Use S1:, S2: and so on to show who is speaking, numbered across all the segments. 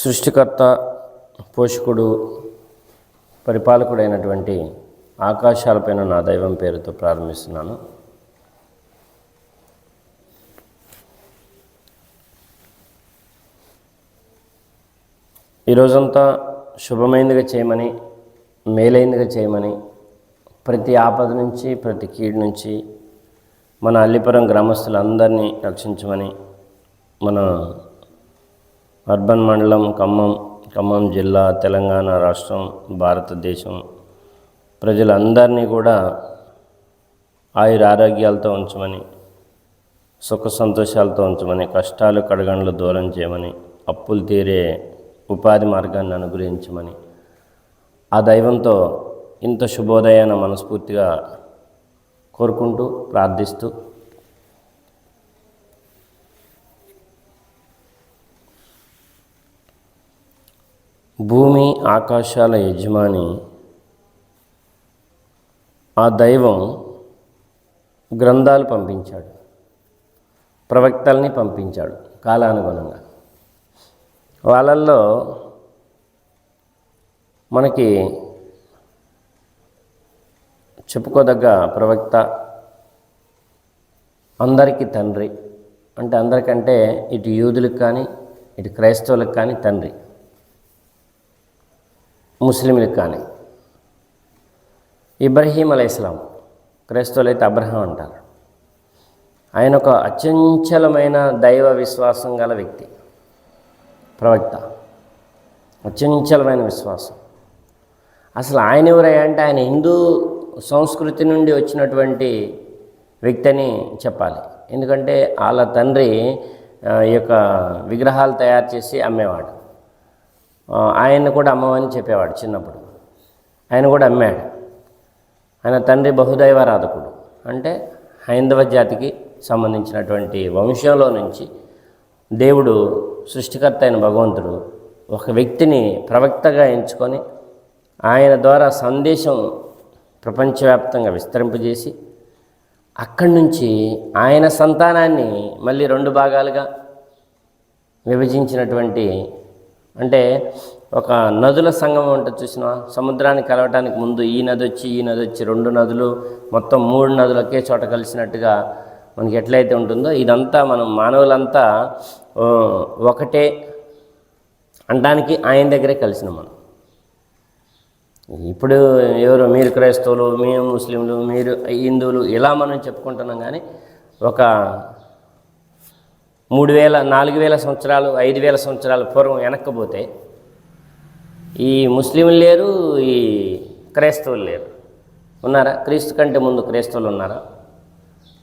S1: సృష్టికర్త పోషకుడు పరిపాలకుడైనటువంటి ఆకాశాలపైన నా దైవం పేరుతో ప్రారంభిస్తున్నాను. ఈ రోజంతా శుభమైనదిగా చేయమని మేలైనదిగా చేయమని ప్రతి ఆపద నుంచి ప్రతి కీడు నుంచి మన అల్లిపురం గ్రామస్తులందరినీ రక్షించమని మన అర్బన్ మండలం ఖమ్మం ఖమ్మం జిల్లా తెలంగాణ రాష్ట్రం భారతదేశం. ప్రజలందరినీ కూడా ఆయుర ఆరోగ్యాలతో ఉంచమని సుఖ సంతోషాలతో ఉంచమని కష్టాలు కడగండ్లు దూరం చేయమని అప్పులు తీరే ఉపాధి మార్గాన్ని అనుగ్రహించమని ఆ దైవంతో ఇంత శుభోదయాన మనస్ఫూర్తిగా కోరుకుంటూ ప్రార్థిస్తూ భూమి ఆకాశాల యజమాని. ఆ దైవం గ్రంథాలు పంపించాడు. ప్రవక్తల్ని పంపించాడు కాలానుగుణంగా. వాళ్ళల్లో మనకి చెప్పుకోదగ్గ ప్రవక్త అందరికీ తండ్రి. అంటే అందరికంటే ఇటు యూదులకు కానీ ఇటు క్రైస్తవులకు కానీ తండ్రి. ముస్లింలకు కానీ. ఇబ్రహీం అలైస్లాం క్రైస్తవులు అయితే అబ్రహం అంటారు. ఆయన ఒక అచంచలమైన దైవ విశ్వాసం గల వ్యక్తి ప్రవక్త. అచంచలమైన విశ్వాసం. అసలు ఆయన ఎవరయ్యా అంటే ఆయన హిందూ సంస్కృతి నుండి వచ్చినటువంటి వ్యక్తి అని చెప్పాలి. ఎందుకంటే వాళ్ళ తండ్రి ఈ యొక్క విగ్రహాలు తయారు చేసి అమ్మేవాడు. ఆయన కూడా అమ్మవని చెప్పేవాడు చిన్నప్పుడు. ఆయన కూడా అమ్మాడు. ఆయన తండ్రి బహుదైవారాధకుడు అంటే హైందవ జాతికి సంబంధించినటువంటి వంశంలో నుంచి దేవుడు సృష్టికర్త అయిన భగవంతుడు ఒక వ్యక్తిని ప్రవక్తగా ఎంచుకొని ఆయన ద్వారా సందేశం ప్రపంచవ్యాప్తంగా విస్తరింపజేసి అక్కడి నుంచి ఆయన సంతానాన్ని మళ్ళీ రెండు భాగాలుగా విభజించినటువంటి అంటే ఒక నదుల సంగమం ఉంటుంది చూసిన సముద్రాన్ని కలవటానికి ముందు ఈ నది వచ్చి ఈ నది వచ్చి రెండు నదులు మొత్తం మూడు నదులు ఒకే చోట కలిసినట్టుగా మనకి ఎట్లయితే ఉంటుందో ఇదంతా మనం మానవులంతా ఒకటే అనడానికి ఆయన దగ్గరే కలిసిన మనం. ఇప్పుడు ఎవరు? మీరు క్రైస్తవులు మేము ముస్లింలు మీరు హిందువులు ఇలా మనం చెప్పుకుంటున్నాం కానీ ఒక మూడు వేల నాలుగు వేల సంవత్సరాలు ఐదు వేల సంవత్సరాల పూర్వం వెనక్కపోతే ఈ ముస్లింలు లేరు ఈ క్రైస్తవులు లేరు. ఉన్నారా? క్రీస్తు కంటే ముందు క్రైస్తవులు ఉన్నారా?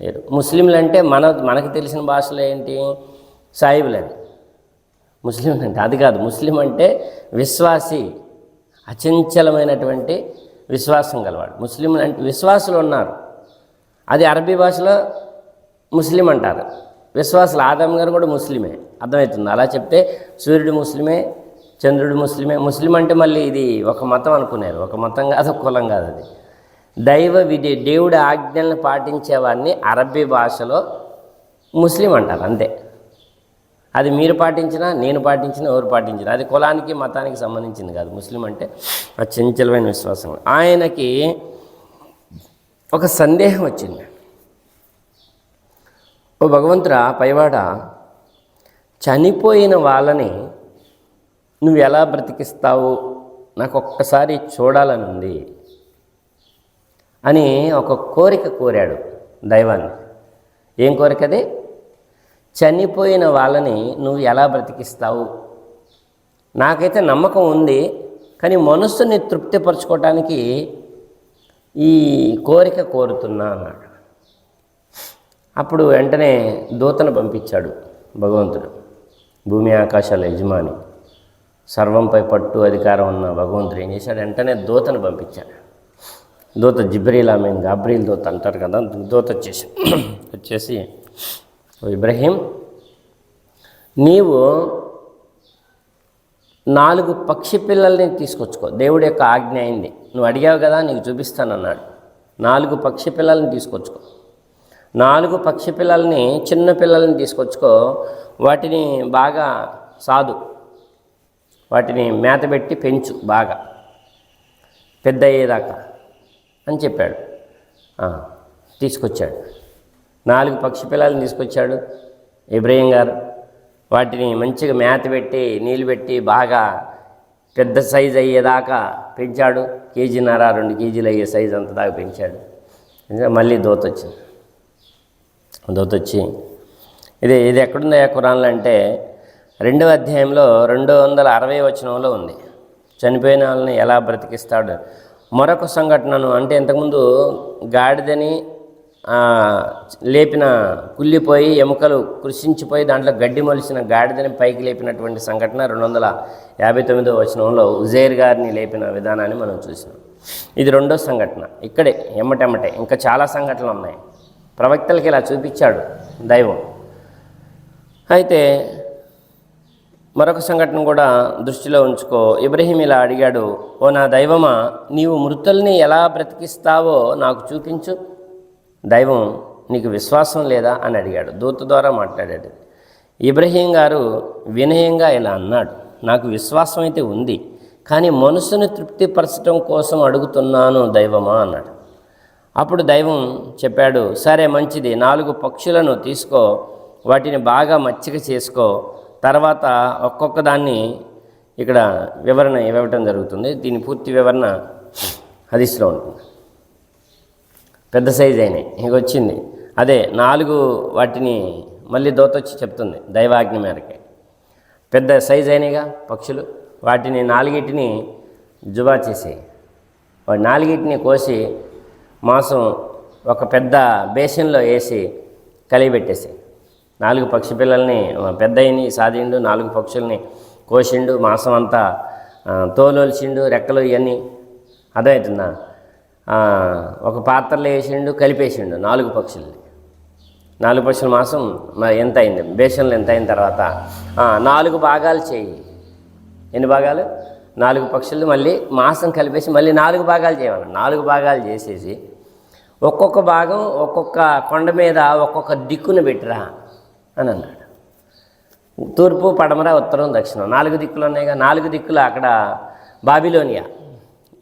S1: లేరు. ముస్లింలు అంటే మన మనకు తెలిసిన భాషలో ఏంటి? సాయిబులని ముస్లిం అంటే అది కాదు. ముస్లిం అంటే విశ్వాసి అచంచలమైనటువంటి విశ్వాసం గలవాడు. ముస్లిం అంటే విశ్వాసులు ఉన్నారు. అది అరబీ భాషలో ముస్లిం అంటారు. విశ్వాసులు. ఆదం గారు కూడా ముస్లిమే. అర్థమవుతుంది. అలా చెప్తే సూర్యుడు ముస్లిమే చంద్రుడు ముస్లిమే. ముస్లిం అంటే మళ్ళీ ఇది ఒక మతం అనుకున్నారు ఒక మతం కాదు కులం కాదు అది. దైవ విధి దేవుడి ఆజ్ఞలను పాటించేవాడిని అరబీ భాషలో ముస్లిం అంటారు. అంతే. అది మీరు పాటించినా నేను పాటించినా ఎవరు పాటించినా. అది కులానికి మతానికి సంబంధించింది కాదు. ముస్లిం అంటే ఆ చంచలమైన విశ్వాసం. ఆయనకి ఒక సందేహం వచ్చింది. ఓ భగవంతుడా పైవాడ చనిపోయిన వాళ్ళని నువ్వు ఎలా బ్రతికిస్తావు? నాకు ఒక్కసారి చూడాలని ఉంది అని ఒక కోరిక కోరాడు దైవాన్ని. ఏం కోరిక అది? చనిపోయిన వాళ్ళని నువ్వు ఎలా బ్రతికిస్తావు? నాకైతే నమ్మకం ఉంది కానీ మనస్సుని తృప్తిపరచుకోవటానికి ఈ కోరిక కోరుతున్నా అన్నాడు. అప్పుడు వెంటనే దూతను పంపించాడు భగవంతుడు. భూమి ఆకాశాల యజమాని. సర్వంపై పట్టు అధికారం ఉన్న భగవంతుడు ఏం చేశాడు? వెంటనే దూతను పంపించాడు. దూత జిబ్రీల్ ఆమె గాబ్రీల్ దూత అంటారు కదా దూత వచ్చేసి వచ్చేసి ఇబ్రహీం నీవు నాలుగు పక్షి పిల్లల్ని తీసుకొచ్చుకో. దేవుడి యొక్క ఆజ్ఞ అయింది. నువ్వు అడిగావు కదా నీకు చూపిస్తానన్నాడు. నాలుగు పక్షి పిల్లల్ని తీసుకొచ్చుకో. నాలుగు పక్షి పిల్లల్ని చిన్న పిల్లల్ని తీసుకొచ్చుకో. వాటిని బాగా సాదు. వాటిని మేత పెట్టి పెంచు బాగా. పెద్ద అయ్యేదాకా అని చెప్పాడు. తీసుకొచ్చాడు. నాలుగు పక్షి పిల్లల్ని తీసుకొచ్చాడు ఇబ్రహీం గారు. వాటిని మంచిగా మేత పెట్టి నీళ్ళు పెట్టి బాగా పెద్ద సైజు అయ్యేదాకా పెంచాడు. కేజీన్నర రెండు కేజీలు అయ్యే సైజు అంత దాకా పెంచాడు. మళ్ళీ దోత వచ్చింది దోత వచ్చి ఇది ఇది ఎక్కడుందో కురాన్లు అంటే రెండవ అధ్యాయంలో రెండు వందల అరవై వచనంలో ఉంది. చనిపోయిన వాళ్ళని ఎలా బ్రతికిస్తాడు? మరొక సంఘటనను అంటే ఇంతకుముందు గాడిదని లేపిన కుళ్ళిపోయి ఎముకలు కృషించిపోయి దాంట్లో గడ్డి మొలిచిన గాడిదని పైకి లేపినటువంటి సంఘటన రెండు వందల యాభై తొమ్మిదో వచనంలో ఉజైర్ గారిని లేపిన విధానాన్ని మనం చూసినాం. ఇది రెండో సంఘటన. ఇక్కడే ఎమ్మటెమ్మటే. ఇంకా చాలా సంఘటనలు ఉన్నాయి. ప్రవక్తలకి ఇలా చూపించాడు దైవం. అయితే మరొక సంఘటన కూడా దృష్టిలో ఉంచుకో. ఇబ్రహీం ఇలా అడిగాడు ఓ నా దైవమా నీవు మృతుల్ని ఎలా బ్రతికిస్తావో నాకు చూపించు. దైవం నీకు విశ్వాసం లేదా? అని అడిగాడు. దూత ద్వారా మాట్లాడాడు. ఇబ్రహీం గారు వినయంగా ఇలా అన్నాడు నాకు విశ్వాసం అయితే ఉంది కానీ మనసును తృప్తిపరచడం కోసం అడుగుతున్నాను దైవమా అన్నాడు. అప్పుడు దైవం చెప్పాడు సరే మంచిది. నాలుగు పక్షులను తీసుకో. వాటిని బాగా మచ్చిక చేసుకో. తర్వాత ఒక్కొక్క దాన్ని ఇక్కడ వివరణ ఇవ్వటం జరుగుతుంది. దీని పూర్తి వివరణ హదీస్లో ఉంటుంది. పెద్ద సైజ్ అయినాయి ఇక వచ్చింది. అదే నాలుగు వాటిని మళ్ళీ దోతొచ్చి చెప్తుంది దైవాజ్ఞ మేరకి. పెద్ద సైజ్ అయినాయిగా పక్షులు. వాటిని నాలుగిటిని జుబా చేసి వాటి నాలుగిటిని కోసి మాంసం ఒక పెద్ద బేసిన్లో వేసి కలిగిపెట్టేసి నాలుగు పక్షి పిల్లల్ని పెద్ద సాదిండు నాలుగు పక్షుల్ని కోసిండు మాంసం అంతా తోలోల్చిండు తోలొలిచిండు రెక్కలు ఇవన్నీ అర్థమవుతుందా ఒక పాత్రలో వేసిండు కలిపేసిండు నాలుగు పక్షుల్ని. నాలుగు పక్షుల మాసం ఎంత అయింది? బేషన్లు ఎంత అయిన తర్వాత నాలుగు భాగాలు చేయి. ఎన్ని భాగాలు? నాలుగు పక్షులు మళ్ళీ మాసం కలిపేసి మళ్ళీ నాలుగు భాగాలు చేయమన్నాడు నాలుగు భాగాలు చేసేసి ఒక్కొక్క భాగం ఒక్కొక్క కొండ మీద ఒక్కొక్క దిక్కును పెట్టిరా అని అన్నాడు. తూర్పు పడమర ఉత్తరం దక్షిణం. నాలుగు దిక్కులు ఉన్నాయిగా నాలుగు దిక్కులు అక్కడ బాబిలోనియా.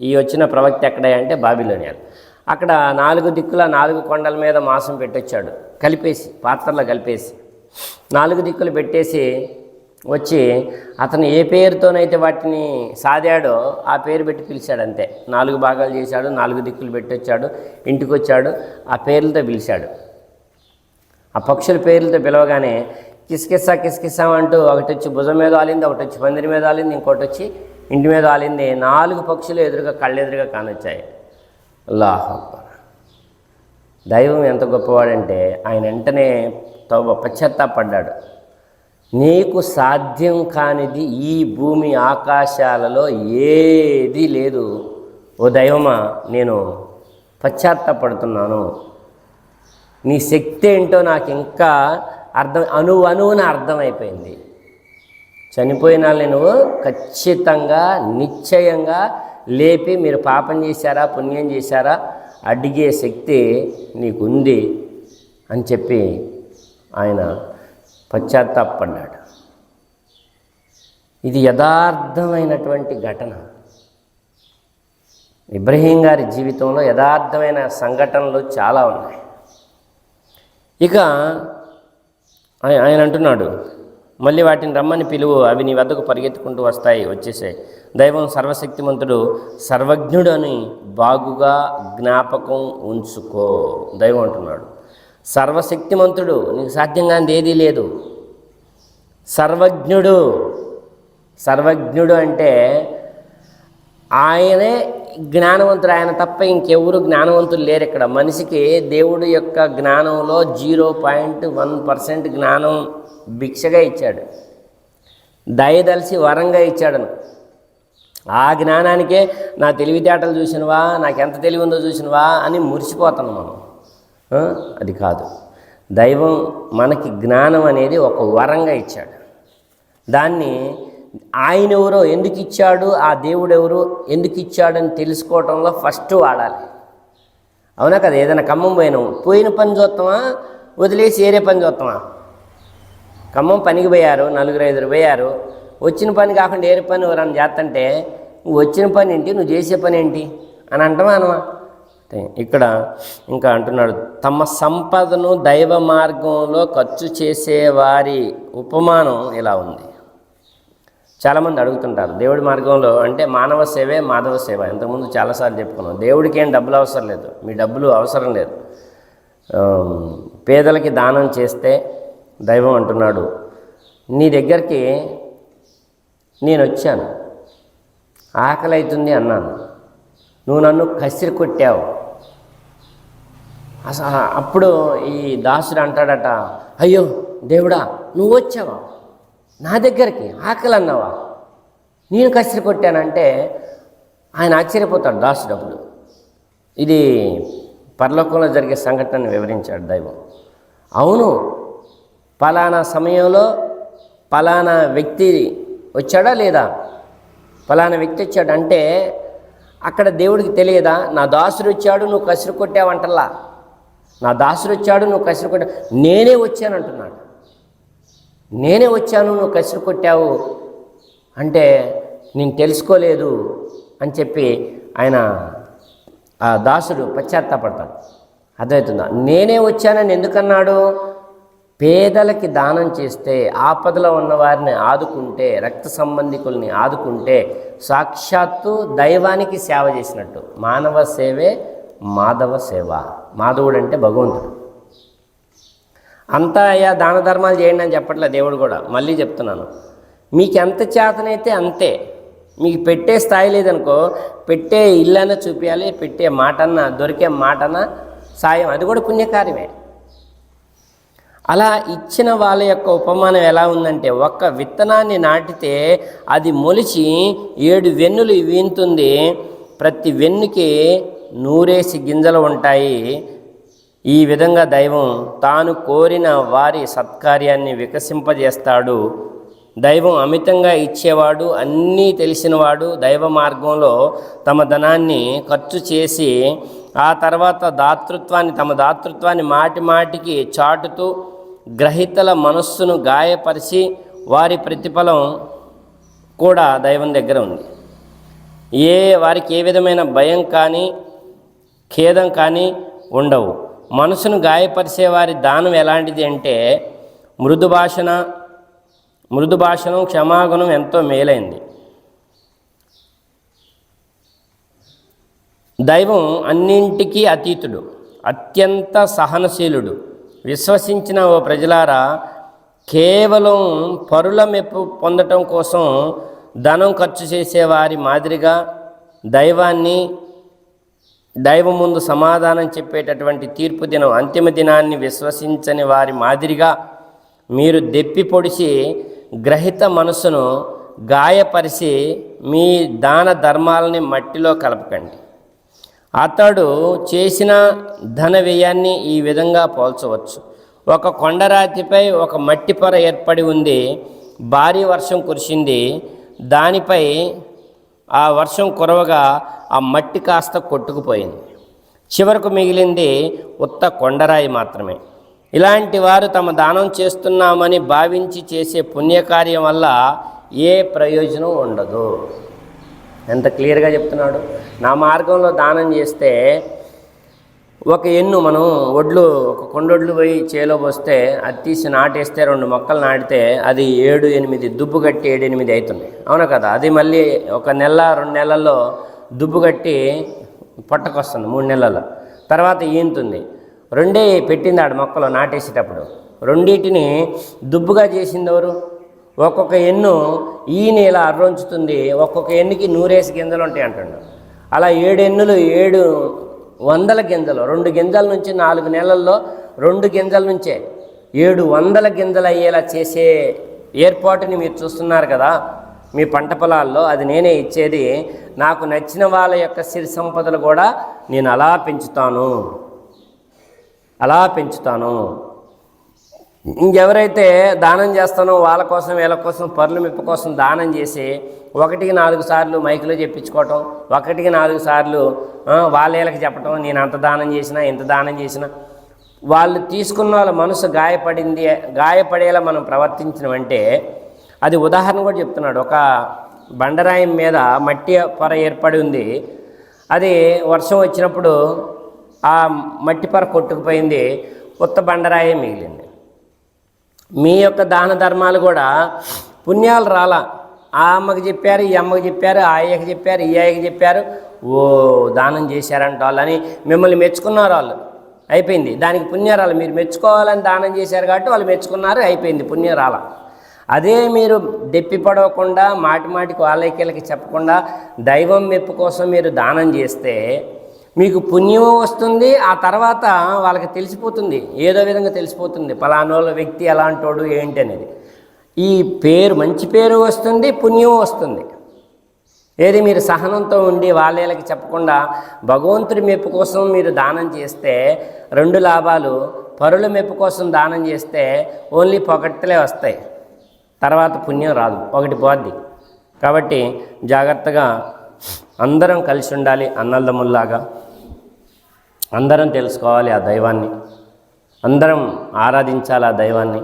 S1: ఈ వచ్చిన ప్రవక్త ఎక్కడ అంటే బాబిలోనియా అక్కడ నాలుగు దిక్కుల నాలుగు కొండల మీద మాంసం పెట్టొచ్చాడు. కలిపేసి పాత్రలో కలిపేసి. నాలుగు దిక్కులు పెట్టేసి వచ్చి అతను ఏ పేరుతోనైతే వాటిని సాదాడో ఆ పేరు పెట్టి పిలిచాడు అంతే. నాలుగు భాగాలు చేశాడు నాలుగు దిక్కులు పెట్టొచ్చాడు ఇంటికి వచ్చాడు ఆ పేర్లతో పిలిచాడు. ఆ పక్షుల పేర్లతో పిలవగానే కిస్కిస్సా కిస్కిస్సా అంటూ ఒకటి వచ్చి భుజం మీద ఆలింది ఒకటి వచ్చి పందిరి మీద ఆలింది ఇంకోటి వచ్చి ఇంటి మీద ఆలింది. నాలుగు పక్షులు ఎదురుగా కళ్ళెదురుగా కానొచ్చాయి. అల్లాహ్ దైవం ఎంత గొప్పవాడంటే ఆయన వెంటనే తవ పశ్చాత్తాపడ్డాడు. నీకు సాధ్యం కానిది ఈ భూమి ఆకాశాలలో ఏది లేదు. ఓ దైవమా నేను పశ్చాత్తపడుతున్నాను. నీ శక్తి ఏంటో నాకు ఇంకా అర్థం అణు అణువున అర్థమైపోయింది. చనిపోయిన నేను నువ్వు ఖచ్చితంగా నిశ్చయంగా లేపి మీరు పాపం చేశారా పుణ్యం చేశారా అడిగే శక్తి నీకుంది అని చెప్పి ఆయన పశ్చాత్తాపడ్డాడు ఇది యథార్థమైనటువంటి ఘటన. ఇబ్రహీం గారి జీవితంలో యథార్థమైన సంఘటనలు చాలా ఉన్నాయి. ఇక ఆయన అంటున్నాడు మళ్ళీ వాటిని రమ్మని పిలువు అవి నీ వద్దకు పరిగెత్తుకుంటూ వస్తాయి వచ్చేసాయి దైవం సర్వశక్తిమంతుడు సర్వజ్ఞుడు అని బాగుగా జ్ఞాపకం ఉంచుకో. దైవం అంటున్నాడు. సర్వశక్తిమంతుడు నీకు సాధ్యం కానిది ఏదీ లేదు. సర్వజ్ఞుడు సర్వజ్ఞుడు అంటే ఆయనే జ్ఞానవంతుడు ఆయన తప్ప ఇంకెవరు జ్ఞానవంతులు లేరు ఇక్కడ. మనిషికి దేవుడు యొక్క జ్ఞానంలో జీరో పాయింట్ వన్ పర్సెంట్ జ్ఞానం భిక్షగా ఇచ్చాడు. దయదలిసి వరంగా ఇచ్చాడను ఆ జ్ఞానానికే నా తెలివితేటలు చూసినవా నాకు ఎంత తెలివి ఉందో చూసినవా అని మురిసిపోతాను మనం. అది కాదు. దైవం మనకి జ్ఞానం అనేది ఒక వరంగా ఇచ్చాడు. దాన్ని ఆయన ఎవరో ఎందుకు ఇచ్చాడు ఆ దేవుడు ఎవరు ఎందుకు ఇచ్చాడని తెలుసుకోవటంలో ఫస్ట్ వాడాలి. అవునా కదా? ఏదైనా ఖమ్మం పోయినాం. పోయిన పని చూస్తామా? వదిలేసి ఏరే పని చూస్తామా? ఖమ్మం పనికి పోయారు నలుగురు ఐదుగురు పోయారు. వచ్చిన పని కాకుండా ఏరే పని ఎవరన్నా చేస్తంటే నువ్వు వచ్చిన పని ఏంటి? నువ్వు చేసే పని ఏంటి? అని అంటమా అనమా? ఇక్కడ ఇంకా అంటున్నాడు తమ సంపదను దైవ మార్గంలో ఖర్చు చేసేవారి ఉపమానం ఇలా ఉంది. చాలామంది అడుగుతుంటారు దేవుడి మార్గంలో అంటే మానవ సేవే మాధవ సేవ. ఇంతకుముందు చాలాసార్లు చెప్పుకున్నాం దేవుడికి ఏం డబ్బులు అవసరం లేదు మీ డబ్బులు అవసరం లేదు. పేదలకి దానం చేస్తే దైవం అంటున్నాడు నీ దగ్గరికి నేను వచ్చాను ఆకలి అవుతుంది అన్నాను. నువ్వు నన్ను కసిరి కొట్టావు అసలు అప్పుడు ఈ దాసుడు అంటాడట అయ్యో దేవుడా నువ్వు వచ్చావా? నా దగ్గరికి ఆకలి అన్నావా నేను కసిరి కొట్టానంటే ఆయన ఆశ్చర్యపోతాడు దాసుడు అప్పుడు. ఇది పరలోకంలో జరిగే సంఘటనను వివరించాడు దైవం. అవును పలానా సమయంలో పలానా వ్యక్తి వచ్చాడా లేదా? పలానా వ్యక్తి వచ్చాడు అంటే అక్కడ దేవుడికి తెలియదా? నా దాసుడు వచ్చాడు నువ్వు కసిరి కొట్టావంటల్లా. నా దాసుడు వచ్చాడు నువ్వు కసిరు కొట్టా నేనే వచ్చాను అంటున్నాడు. నేనే వచ్చాను నువ్వు కసిరు కొట్టావు అంటే నేను తెలుసుకోలేదు అని చెప్పి ఆయన ఆ దాసుడు పశ్చాత్తాపడతాడు. అర్థమవుతుందా? నేనే వచ్చానని ఎందుకన్నాడు? పేదలకి దానం చేస్తే ఆపదలో ఉన్న వారిని ఆదుకుంటే రక్త సంబంధికుల్ని ఆదుకుంటే సాక్షాత్తు దైవానికి సేవ చేసినట్టు. మానవ సేవే మాధవ సేవ. మాధవుడు అంటే భగవంతుడు. అంతా అయ్యా దాన ధర్మాలు చేయండి అని చెప్పట్లే దేవుడు కూడా. మళ్ళీ చెప్తున్నాను. మీకు ఎంత చేతనైతే అంతే. మీకు పెట్టే స్థాయి లేదనుకో పెట్టే ఇల్లన్నా చూపించాలి పెట్టే మాటన్న దొరికే మాటన సాయం. అది కూడా పుణ్యకార్యమే. అలా ఇచ్చిన వాళ్ళ యొక్క ఉపమానం ఎలా ఉందంటే ఒక్క విత్తనాన్ని నాటితే అది మొలిచి ఏడు వెన్నులు వీంతుంది. ప్రతి వెన్నుకి నూరేసి గింజలు ఉంటాయి. ఈ విధంగా దైవం తాను కోరిన వారి సత్కార్యాన్ని వికసింపజేస్తాడు. దైవం అమితంగా ఇచ్చేవాడు అన్నీ తెలిసినవాడు దైవ మార్గంలో తమ ధనాన్ని ఖర్చు చేసి ఆ తర్వాత దాతృత్వాన్ని తమ దాతృత్వాన్ని మాటి మాటికి చాటుతూ గ్రహీతల మనస్సును గాయపరిచి వారి ప్రతిఫలం కూడా దైవం దగ్గర ఉంది. ఏ వారికి ఏ విధమైన భయం కానీ ఖేదం కానీ ఉండవు. మనసును గాయపరిచే వారి దానం ఎలాంటిది అంటే మృదు భాషణ మృదు భాషణం క్షమాగుణం ఎంతో మేలైంది. దైవం అన్నింటికీ అతీతుడు అత్యంత సహనశీలుడు. విశ్వసించిన ఓ ప్రజలారా కేవలం పరుల మెప్పు పొందటం కోసం ధనం ఖర్చు చేసేవారి మాదిరిగా దైవాన్ని దైవం ముందు సమాధానం చెప్పేటటువంటి తీర్పు దినం అంతిమ దినాన్ని విశ్వసించని వారి మాదిరిగా మీరు దెప్పి పొడిచి గ్రహిత మనసును గాయపరిచి మీ దాన ధర్మాలని మట్టిలో కలపకండి. అతడు చేసిన ధన వ్యయాన్ని ఈ విధంగా పోల్చవచ్చు. ఒక కొండరాతిపై ఒక మట్టి పొర ఏర్పడి ఉంది భారీ వర్షం కురిసింది దానిపై ఆ వర్షం కురవగా ఆ మట్టి కాస్త కొట్టుకుపోయింది. చివరకు మిగిలింది ఉత్త కొండరాయి మాత్రమే. ఇలాంటి వారు తమ దానం చేస్తున్నామని భావించి చేసే పుణ్యకార్యం వల్ల ఏ ప్రయోజనం ఉండదు. ఎంత క్లియర్గా చెప్తున్నాడు? నా మార్గంలో దానం చేస్తే ఒక ఎన్ను మనం ఒడ్లు ఒక కొండొడ్లు పోయి చేలో పోస్తే అది తీసి నాటేస్తే రెండు మొక్కలు నాటితే అది ఏడు ఎనిమిది దుబ్బు కట్టి ఏడు ఎనిమిది అవుతుంది అవునా కదా? అది మళ్ళీ ఒక నెల రెండు నెలల్లో దుబ్బు కట్టి పొట్టకొస్తుంది మూడు నెలల్లో. తర్వాత ఈనుతుంది రెండే పెట్టింది ఆడ మొక్కలు నాటేసేటప్పుడు. రెండింటిని దుబ్బుగా చేసింది ఎవరు? ఒక్కొక్క ఎన్ను ఈయన ఇలా అర్రొంచుతుంది ఒక్కొక్క ఎన్నుకి నూరేసి గింజలు ఉంటాయి అంటున్నాడు అలా ఏడు ఎన్నులు ఏడు వందల గింజలు. రెండు గింజల నుంచి నాలుగు నెలల్లో రెండు గింజల నుంచే ఏడు వందల గింజలు అయ్యేలా చేసే ఏర్పాటుని మీరు చూస్తున్నారు కదా. మీ పంట పొలాల్లో అది నేనే ఇచ్చేది. నాకు నచ్చిన వాళ్ళ యొక్క సిరి సంపదలు కూడా నేను అలా పెంచుతాను. అలా పెంచుతాను. ఇంకెవరైతే దానం చేస్తానో వాళ్ళ కోసం వీళ్ళ కోసం పర్లు మిప్ప కోసం దానం చేసి ఒకటికి నాలుగు సార్లు మైకులో చెప్పించుకోవటం ఒకటికి నాలుగు సార్లు వాళ్ళ వీళ్ళకి చెప్పటం నేను అంత దానం చేసినా ఇంత దానం చేసినా. వాళ్ళు తీసుకున్న వాళ్ళ మనసు గాయపడింది గాయపడేలా మనం ప్రవర్తించినమంటే అది ఉదాహరణ కూడా చెప్తున్నాడు. ఒక బండరాయం మీద మట్టి పొర ఏర్పడి ఉంది. అది వర్షం వచ్చినప్పుడు ఆ మట్టి పొర కొట్టుకుపోయింది కొత్త బండరాయే మిగిలింది. మీ యొక్క దాన ధర్మాలు కూడా పుణ్యాలు రాలా. ఆ అమ్మకి చెప్పారు ఈ అమ్మకి చెప్పారు ఆ అయ్యకి చెప్పారు ఈ అయ్యకి చెప్పారు. ఓ దానం చేశారంట వాళ్ళని. మిమ్మల్ని మెచ్చుకున్నారు వాళ్ళు. అయిపోయింది. దానికి పుణ్యరాలు మీరు మెచ్చుకోవాలని దానం చేశారు కాబట్టి వాళ్ళు మెచ్చుకున్నారు అయిపోయింది. పుణ్యరాల అదే మీరు దెప్పి పడవకుండా మాటి మాటికి వాళ్ళకి చెప్పకుండా దైవం మెప్పు కోసం మీరు దానం చేస్తే మీకు పుణ్యం వస్తుంది ఆ తర్వాత వాళ్ళకి తెలిసిపోతుంది ఏదో విధంగా తెలిసిపోతుంది పలానోళ్ళ వ్యక్తి ఎలాంటోడు ఏంటి అనేది. ఈ పేరు మంచి పేరు వస్తుంది పుణ్యం వస్తుంది. ఏది మీరు సహనంతో ఉండి వాళ్ళకి చెప్పకుండా భగవంతుడి మెప్పు కోసం మీరు దానం చేస్తే రెండు లాభాలు పరుల మెప్పు కోసం దానం చేస్తే ఓన్లీ పొగట్టలే వస్తాయి. తర్వాత పుణ్యం రాదు ఒకటి పోద్ది కాబట్టి జాగ్రత్తగా అందరం కలిసి ఉండాలి అన్నదమ్ముల్లాగా. అందరం తెలుసుకోవాలి ఆ దైవాన్ని. అందరం ఆరాధించాలి ఆ దైవాన్ని.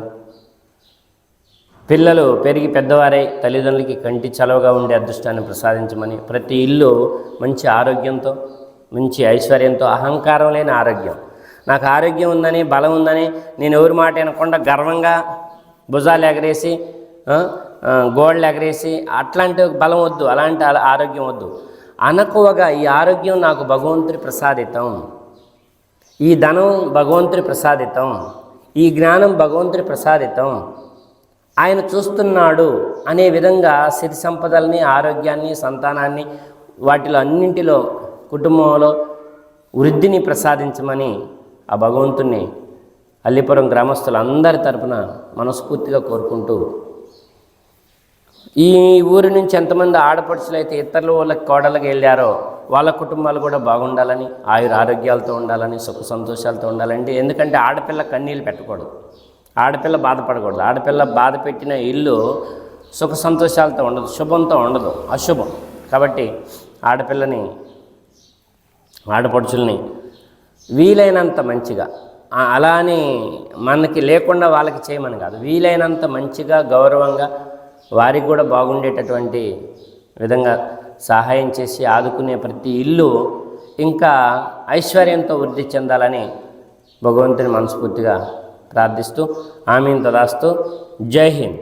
S1: పిల్లలు పెరిగి పెద్దవారై తల్లిదండ్రులకి కంటి చలవగా ఉండే అదృష్టాన్ని ప్రసాదించమని ప్రతి ఇల్లు మంచి ఆరోగ్యంతో మంచి ఐశ్వర్యంతో అహంకారం లేని ఆరోగ్యం. నాకు ఆరోగ్యం ఉందని బలం ఉందని నేను ఎవరి మాట వినకుండా గర్వంగా భుజాలు ఎగరేసి గోడలు ఎగరేసి అట్లాంటి బలం వద్దు అలాంటి ఆరోగ్యం వద్దు. అనకువగా ఈ ఆరోగ్యం నాకు భగవంతుడి ప్రసాదితం. ఈ ధనం భగవంతుడి ప్రసాదితం. ఈ జ్ఞానం భగవంతుడి ప్రసాదితం. ఆయన చూస్తున్నాడు అనే విధంగా సిరి సంపదల్ని ఆరోగ్యాన్ని సంతానాన్ని వాటిలో అన్నింటిలో కుటుంబంలో వృద్ధిని ప్రసాదించమని ఆ భగవంతుణ్ణి అల్లిపురం గ్రామస్తులందరి తరపున మనస్ఫూర్తిగా కోరుకుంటూ ఈ ఊరి నుంచి ఎంతమంది ఆడపడుచులు అయితే ఇతరుల వాళ్ళకి కోడలకు వెళ్ళారో వాళ్ళ కుటుంబాలు కూడా బాగుండాలని ఆయుర ఆరోగ్యాలతో ఉండాలని సుఖ సంతోషాలతో ఉండాలంటే ఎందుకంటే ఆడపిల్ల కన్నీళ్ళు పెట్టకూడదు. ఆడపిల్ల బాధపడకూడదు. ఆడపిల్ల బాధ పెట్టిన ఇల్లు సుఖ సంతోషాలతో ఉండదు శుభంతో ఉండదు అశుభం. కాబట్టి ఆడపిల్లని ఆడపడుచుల్ని వీలైనంత మంచిగా అలా అని మనకి లేకుండా వాళ్ళకి చేయమని కాదు. వీలైనంత మంచిగా గౌరవంగా వారికి కూడా బాగుండేటటువంటి విధంగా సహాయం చేసి ఆదుకునే ప్రతి ఇల్లు ఇంకా ఐశ్వర్యంతో వృద్ధి చెందాలని భగవంతుని మనస్ఫూర్తిగా ప్రార్థిస్తూ ఆమెను తదాస్తూ జై హింద్.